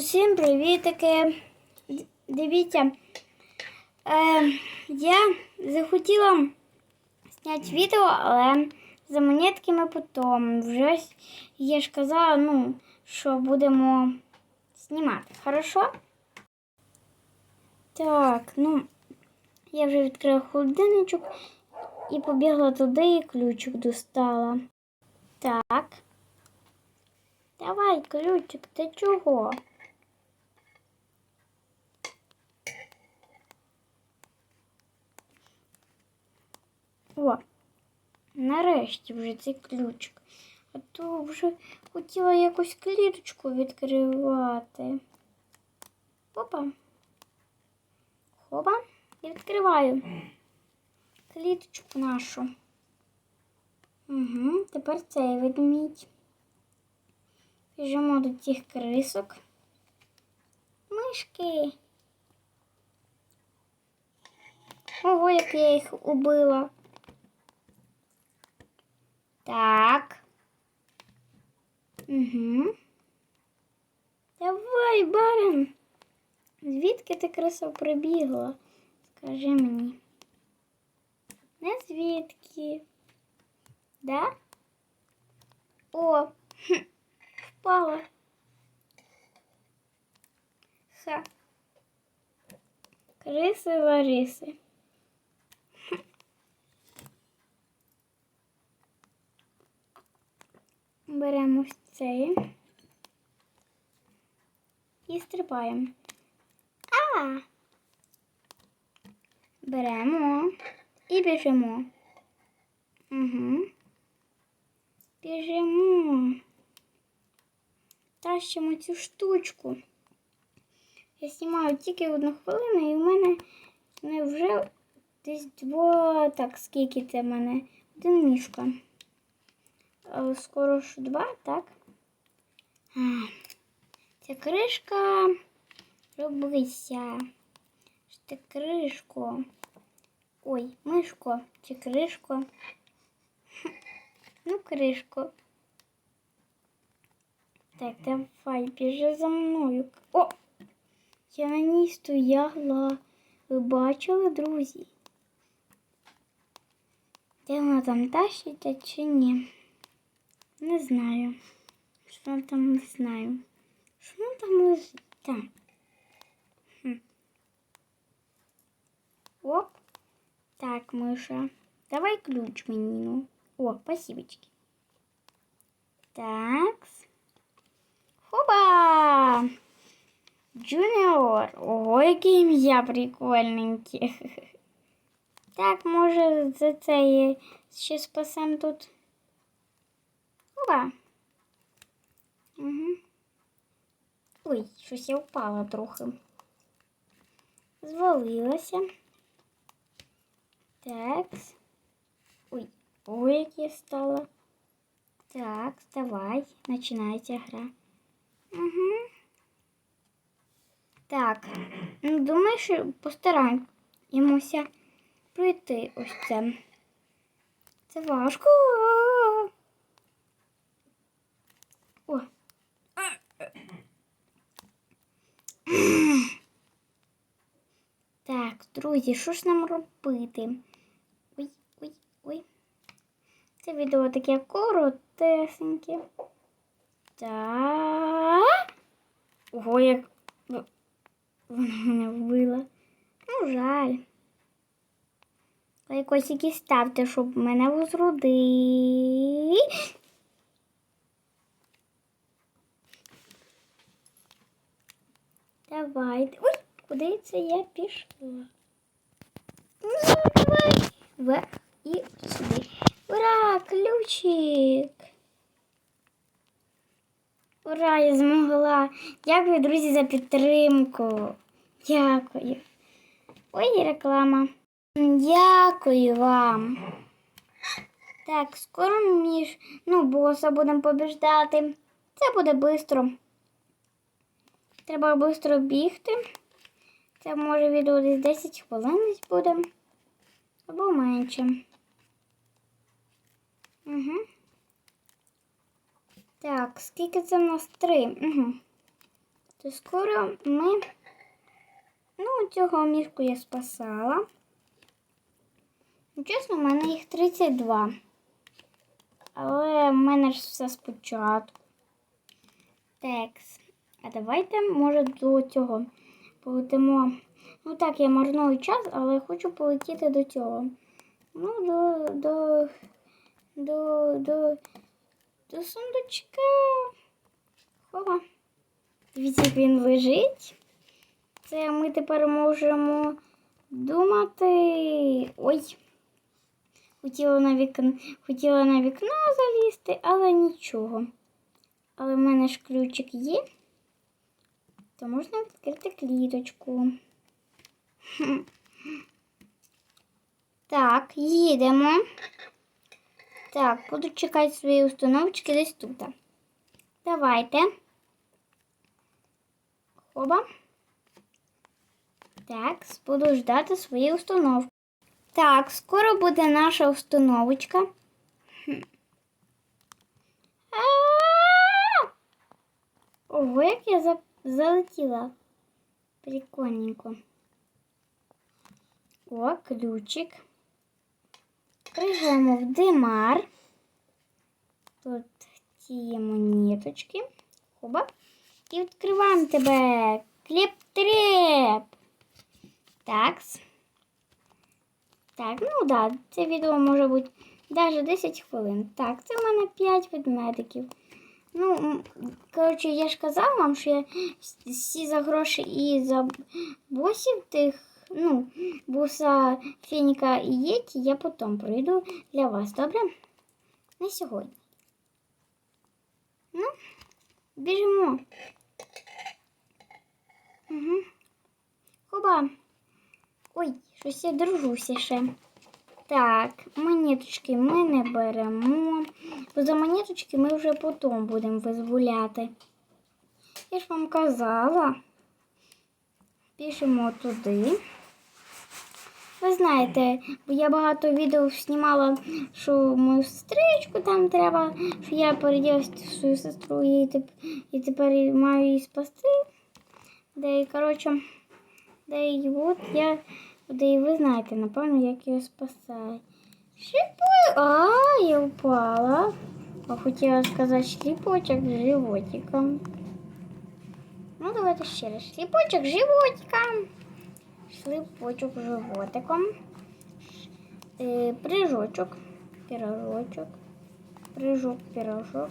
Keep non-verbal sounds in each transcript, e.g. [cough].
Усім привітики! Дивіться, е, я захотіла зняти відео, але за монетками потім. Вже я ж казала, ну, що будемо знімати. Хорошо? Так, ну, я вже відкрила холодильничок і побігла туди і ключик достала. Так. Давай, ключик, ти чого? О, нарешті вже цей ключик. А то вже хотіла якусь кліточку відкривати. Опа. Хопа. І відкриваю кліточку нашу. Угу, тепер цей ведмідь. Біжимо до тих крисок. Мишки. Ого, як я їх убила. Так. Угу. Давай, барин. Звідки ти краса прибігла? Скажи мені. Не звідки. Да? О, впала. Ха. Криси Лариси. Беремо цей і стрибаємо. А! Беремо і біжимо. Угу. Біжимо. Тащимо цю штучку. Я знімаю тільки одну хвилину, і в мене не вже десь два. Так, скільки це в мене? Один мішка. Скоро ж два, так? Ця кришка робися. Ж ти кришко. Ой, мишко чи кришко. Ну, кришко. Так, давай, біжи за мною. О! Я на ній стояла. Ви бачили, друзі? Де вона там тащиться чи ні? Не знаю. Що вона там не знаю. Що вона там лежить? Так. Хм. Оп. Так, Миша. Давай ключ мені. Ну. О, спасибочки. Так. Хоба! Джуніор. Ого, яке ім'я прикольненьке. [laughs] Так, може, за це є ще спасем тут. Опа. Угу. Ой, щось я впала трохи. Звалилася. Так. Ой, ой, як я стала. Так, давай, починається гра. Угу. Так, ну, думаю, що постараємося пройти ось це. Це важко. О. Так, друзі, що ж нам робити? Ой, ой, ой. Це відео таке коротесеньке. Так. Ого, як в- вона мене вбила. Ну, жаль. Лайкосики ставте, щоб мене возродити. Давай. Ой, куди це я пішла? Ну, давай. Вверх і сюди. Ура, ключик! Ура, я змогла. Дякую, друзі, за підтримку. Дякую. Ой, реклама. Дякую вам. Так, скоро між ну, боса будемо побіждати. Це буде швидко. Треба швидко бігти. Це може відео десь 10 хвилин буде. Або менше. Угу. Так, скільки це в нас три? Угу. то скоро ми. Ну, цього мішку я спасала. Ну, Чесно, в мене їх 32. Але в мене ж все спочатку. Текс. А давайте, може, до цього полетимо. Ну так, я марную час, але хочу полетіти до цього. Ну, до. до. до. до. до сундучка. Хова. Дивіться, він лежить. Це ми тепер можемо думати. Ой. Хотіла на вікно, хотіла на вікно залізти, але нічого. Але в мене ж ключик є, то можна відкрити кліточку. Так, їдемо. Так, буду чекати свої установочки десь тут. Давайте. Хоба. Так, буду ждати свої установки. Так, скоро буде наша установочка. Ого, як я за- залетіла. Прикольненько. О, ключик. Пригаємо в димар. Тут ті монеточки. Хоба. І відкриваємо тебе. Кліп-треп. Такс. Так, ну да, це відео може бути навіть 10 хвилин. Так, це в мене 5 ведмедиків. Ну, коротше, я ж казав вам, що я всі за гроші і за босів тих, ну, буса, фініка і єті я потім пройду для вас, добре? На сьогодні. Ну, біжимо. Угу. Хоба. Ой, щось я дружуся ще. Так, монеточки ми не беремо. Бо за монеточки ми вже потім будемо визволяти. Я ж вам казала. Пишемо туди. Ви знаєте, я багато відео знімала, що мою сестричку там треба, що я переділася свою сестру і тепер маю її спасти. Де, коротше, де і от я, де і ви знаєте, напевно, як його спасати. Шліпой. А, я упала. А хотіла сказати шліпочок з животиком. Ну, давайте ще раз. Шліпочок з животиком. Шліпочок з животиком. Е, прыжочок. Пирожочок. Прыжок, пирожок.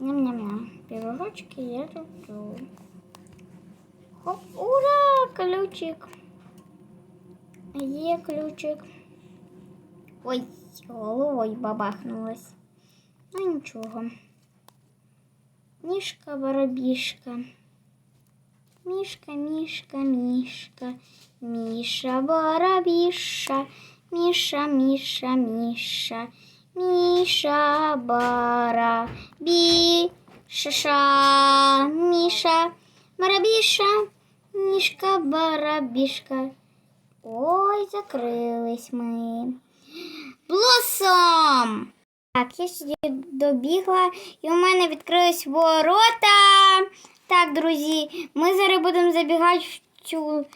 Ням-ням-ням. Пирожочки я люблю. Хоп, ура! Ключик. Є ключик. Ой, головою бабахнулась. Ну нічого. Мішка барабішка. Мішка, мішка, мішка. Міша барабіша. Міша, міша, міша. Міша барабіша. Міша. Барабіша. Мішка барабішка. Ой, закрились ми. Блосом! Так, я сюди добігла, і у мене відкрились ворота. Так, друзі, ми зараз будемо забігати в, цю,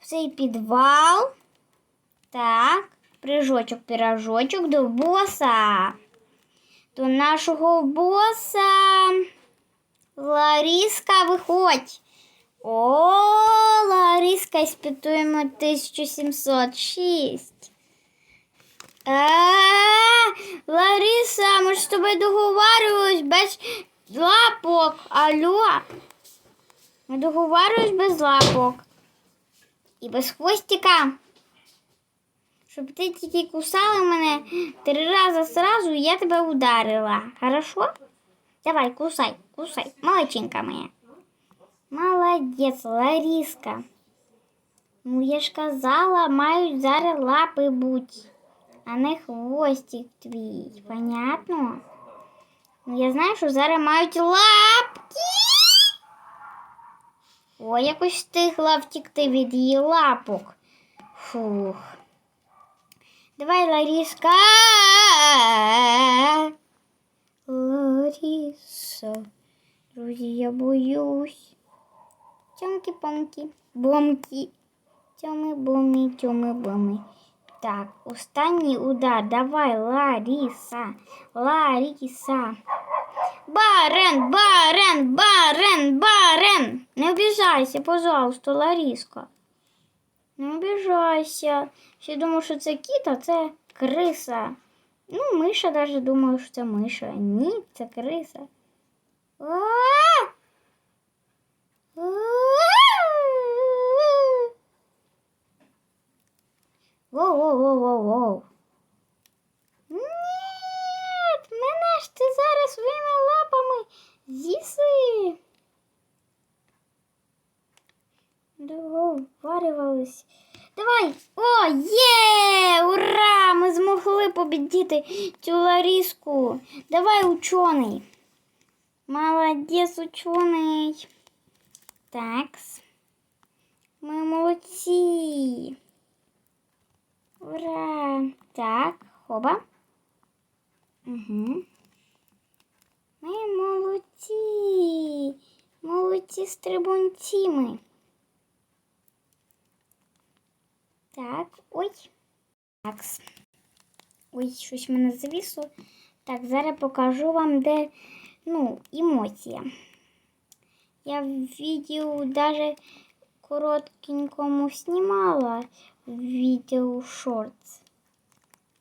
в цей підвал. Так, прыжочок, пірожочок до боса. До нашого боса. Ларіска, виходь. О, Лариска, іспитуємо 1706. А, Лариса, ми ж з тобою договарювались без лапок. Алло. Ми договарювались без лапок. І без хвостика. Щоб ти тільки кусала мене три рази сразу, я тебе ударила. Хорошо? Давай, кусай, кусай. Молодчинка моя. Молодець, Лариска. Ну, я ж казала, мають зараз лапи бути, а не хвостик твій. Понятно? Ну, я знаю, що зараз мають лапки. О, якось встигла втікти від її лапок. Фух. Давай, Ларіска. Ларіса. Друзі, я боюсь. Тьомки-помки, бомки. Тьоми бомі, тьоми бомі. Так, останній удар. Давай, Ларіса. Ларіса. Барен, барен, барен, барен. Не обіжайся, пожалуйста, Ларіска. Не обіжайся. Всі думають, що це кіт, а це криса. Ну, миша навіть думає, що це миша. Ні, це криса. А! Воу-воу-воу-воу-воу. Нет, мене ж ти зараз своїми лапами з'їси. Договарювались. Давай! О, є! Ура! Ми змогли побідіти цю Ларіску. Давай, учений. Молодець, учений. Такс. Ми молодці. Ура! Так, хоба. Угу. Ми молодці. Молодці стрибунці ми. Так, ой. Такс. Ой, щось мене зависло. Так, зараз покажу вам, де ну, емоція. Я в відео даже короткенькому знімала відео шортс.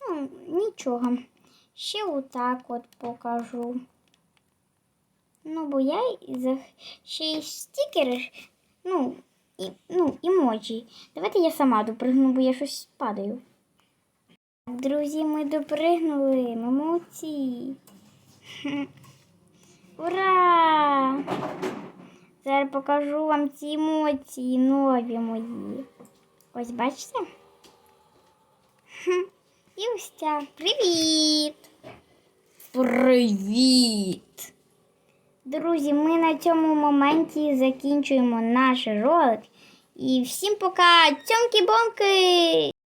Ну, нічого. Ще отак от покажу. Ну, бо я ще й стікери, ну, і, ну, емоджі. Давайте я сама допригну, бо я щось падаю. Друзі, ми допригнули, ми. [laughs] Ура! Зараз покажу вам ці емоції нові мої. Ось бачите? Хм. І ось ця. Привіт! Привіт! Друзі, ми на цьому моменті закінчуємо наш ролик. І всім пока! Цьомки-бомки!